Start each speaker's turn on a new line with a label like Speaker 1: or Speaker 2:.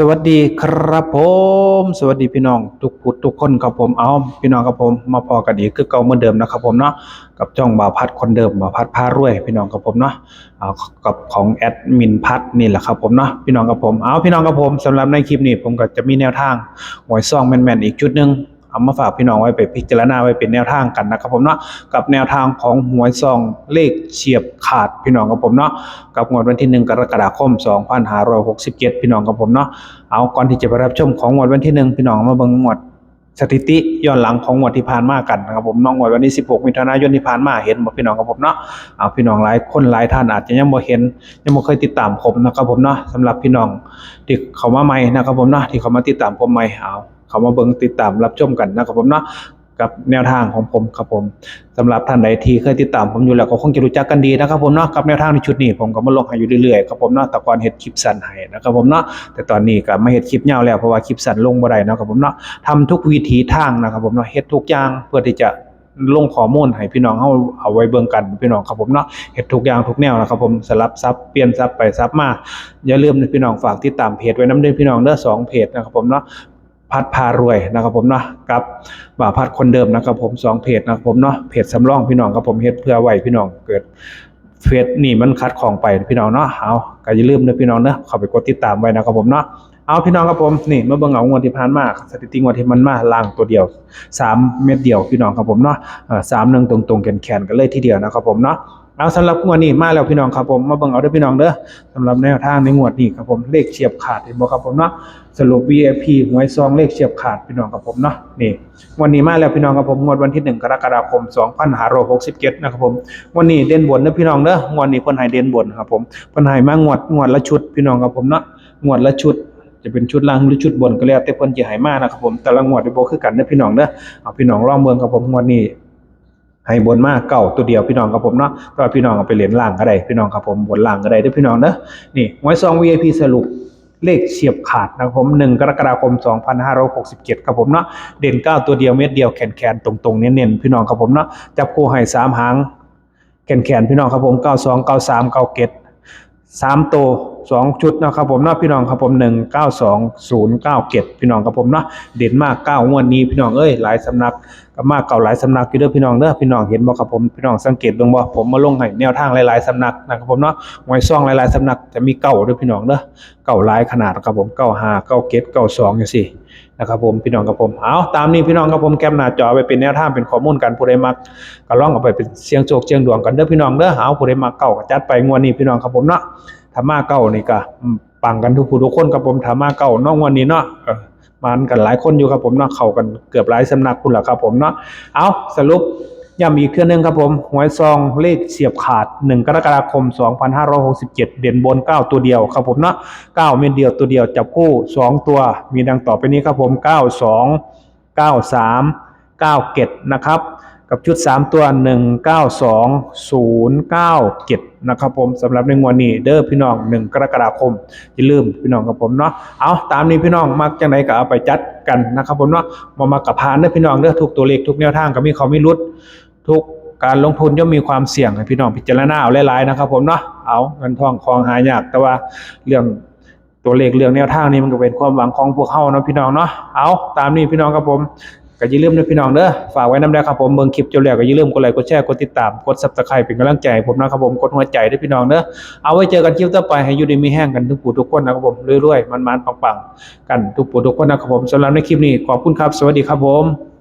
Speaker 1: สวัสดีครับผม สวัสดีพี่น้อง ทุกผู้ทุกคนครับผมเอาพี่น้องครับผมมาพอกันอีกคือเก่าเหมือนเดิมนะครับผมเนาะกับจ้องบ่าวพัดคนเดิมบ่าวพัดพารวย พี่น้องครับผมเนาะเอากับของแอดมินพัดนี่แหละครับผมเนาะพี่น้องครับผมเอาพี่น้องครับผมสำหรับในคลิปนี้ผมก็จะมีแนวทางหวยซองแม่นๆอีกชุดหนึง เอามาฝากพี่น้องไว้ไปพิจารณาไว้เป็นแนวทางกันนะครับผมเนาะกับแนวทางของหวยซองเลขเฉียบขาดพี่น้องครับผมเนาะกับงวดวันที่ 1 กรกฎาคม 2567 พี่น้องครับผมเนาะเอาก่อนที่จะไปรับชมของงวดวันที่หนึ่งพี่น้องมาเบิ่งงวดสถิติย้อนหลังของงวดที่ผ่านมากันนะครับผมน้องงวดวันที่ 16 มิถุนายนที่ผ่านมาเห็นบ่พี่น้องครับผมเนาะเอาพี่น้องหลายคนหลายท่านอาจจะยังบ่เห็นยังบ่เคยติดตามผมนะครับผมเนาะสำหรับพี่น้องที่เข้ามาใหม่นะครับผมเนาะที่เข้ามาติดตามผมใหม่เอา เข้ามาเบิ่งติดตามรับชมกันนะครับผมเนาะกับแนวทางของผมครับผมสำหรับท่านใดที่เคยติดตามผมอยู่แล้วก็คงจะรู้จักกันดีนะครับผมเนาะกับแนวทางในชุดนี้ผมก็มาลงให้อยู่เรื่อยๆครับผมเนาะแต่ก่อนเฮ็ดคลิปสั้นให้นะครับผมเนาะแต่ตอนนี้ก็มาเฮ็ดคลิปยาวแล้วเพราะว่าคลิปสั้นลงบ่ได้นะครับผมเนาะทำทุกวิถีทางนะครับผมเนาะเฮ็ดทุกอย่างเพื่อที่จะลงข้อมูลให้พี่น้องเฮาเอาไว้เบิ่งกันพี่น้องครับผมเนาะเฮ็ดทุกอย่างทุกแนวนะครับผมสลับซับเปลี่ยนซับไปซับมาอย่าลืมนะพี่น้องฝากติดตามเพจไว้นำเด้อพี่น้องเด้อสองเพจนะครับผมเนาะ พัดพารวยนะครับผมเนาะกับบ่าพัดคนเดิมนะครับผมสองเพจนะครับผมเนาะเพจสำรองพี่น้องครับผมเฮ็ดเพื่อไหวพี่น้องเกิดเฟซนี่มันคัดของไปพี่น้องเนาะเอาก็อย่าลืมนะพี่น้องเนาะเข้าไปกดติดตามไว้นะครับผมเนาะเอาพี่น้องครับผมนี่เมื่อเบิ่งเอางวดที่ผ่านมาสถิติงวดที่มันมาล่างตัวเดียว 3 เม็ดเดียวพี่น้องครับผมเนาะเอ่อ3 1ตรงๆแขนๆกันเลยทีเดียวนะครับผมเนาะ เอาสำหรับงวดนี้มาแล้วพี่น้องครับผมมาเบิ่งเอาด้อพี่น้องเด้อสำหรับแนวทางในงวดนี้ครับผมเลขเฉียบขาดเห็นบ่ครับผมเนาะสรุป VIP หวยซองเลขเฉียบขาดพี่น้องครับผมเนาะนี่วันนี้มาแล้วพี่น้องครับผมงวดวันที่ 1 กรกฎาคม 2567นะครับผมวันนี้เด่นบนนะพี่น้องเด้องวดนี้เพิ่นให้เด่นบนครับผมเพิ่นให้มางวดงวดละชุดพี่น้องครับผมเนาะงวดละชุดจะเป็นชุดล่างหรือชุดบนก็แล้วแต่เพิ่นสิให้มานะครับผมแต่ละงวดนี่บ่คือกันเด้อพี่น้องเด้อเอาพี่น้องลองเบิ่งครับผมงวดนี้ ให้บนมากเก่าตัวเดียวพี่น้องครับผมเนาะแต่ว่าพี่น้องเอาไปเล่นล่างก็ได้พี่น้องครับผมบนล่างก็ได้ด้อพี่น้องเด้อนี่หวยซอง VIP สรุปเลขเฉียบขาดนะครับผม1กรกฎาคม 2567 ครับผมเนาะเด่น 9 ตัวเดียวเม็ดเดียวแขนๆตรงๆ เน้นๆ พี่น้องครับผมเนาะจับคู่ให้สามหางแขนแขนพี่น้องครับผม 92 93 97 3 ตัว 2ชุดนะครับผมเนาะพี่น้องครับผม1 92 097พี่น้องครับผมเนาะเด่นมาก9งวดนี้พี่น้องเอ้ยหลายสำนักก็มากเก่าหลายสำนักอยู่เด้อพี่น้องเด้อพี่น้องเห็นบ่ครับผมพี่น้องสังเกตเบิ่งบ่ผมมาลงให้แนวทางหลายๆสำนักนะครับผมเนาะหวยซ่องหลายๆสำนักจะมีเก่าด้วยพี่น้องเด้อเก่าหลายขนาดครับผม95 97 92จังซี่นะครับผมพี่น้องกับผมเอาตามนี้พี่น้องกับผมแคปหน้าจอไปเป็นแนวทางเป็นข้อมูลกันผู้ใดมักก็ลองเอาไปเป็นเสียงโชคเสียงดวงกันเด้อพี่น้องเด้อเอาผู้ใดมักเก่าก็จัดไปงวดนี้พี่น้องครับผมเนาะ ถ้ามาเก่านี่ก็ปังกันทุกผู้ทุกคนครับผมถ้ามาเก่าน้องวันนี้เนาะมันกันหลายคนอยู่ครับผมเนาะเข้ากันเกือบหลายสำนักคุณละครับผมเนาะเอาสรุปย้ำอีกเครื่องหนึงครับผมหวยซองเลขเสียบขาด 1 กรกฎาคม 2567 เด่นบน 9 ตัวเดียวครับผมเนาะเก้าเม็ดเดียวตัวเดียวจับคู่สองตัว มีดังต่อไปนี้ครับผมเก้าสองเก้าสามเก้าเกตนะครับ กับชุด 3 ตัว 1 9 2 0 9 7 นะครับผมสำหรับในงวดนี้เด้อพี่น้อง 1 กรกฎาคม อย่าลืมพี่น้องกับผมเนาะเอาตามนี้พี่น้องมักจังไหนก็เอาไปจัดกันนะครับผมเนาะมามากับพานเด้อพี่น้องเด้อทุกตัวเลขทุกแนวทางก็มีเขาไม่รุดทุกการลงทุนย่อมมีความเสี่ยงให้พี่น้องพิจารณาเอาหลายๆนะครับผมเนาะเอาเงินทองคลองหายากแต่ว่าเรื่องตัวเลขเรื่องแนวทางนี้มันก็เป็นความหวังของพวกเขาเนาะพี่น้องเนาะเอาตามนี้พี่น้องครับผม ก็อย่าลืมนะพี่น้องเด้อฝากไว้น้ำแดงครับผมเบิ่งคลิปจบแล้วก็อย่าลืมกดไลค์กดแชร์กดติดตามกดซับสไครป์เป็นกำลังใจให้ผมนะครับผมกดหัวใจด้วยพี่น้องเด้อเอาไว้เจอกันคลิปต่อไปให้อยู่ดีมีแห้งกันทุกผู้ทุกคนนะครับผมเรื่อยๆมันๆปังๆ กันทุกผู้ทุกคนนะครับผมสำหรับในคลิปนี้ขอบคุณครับ สวัสดีครับผม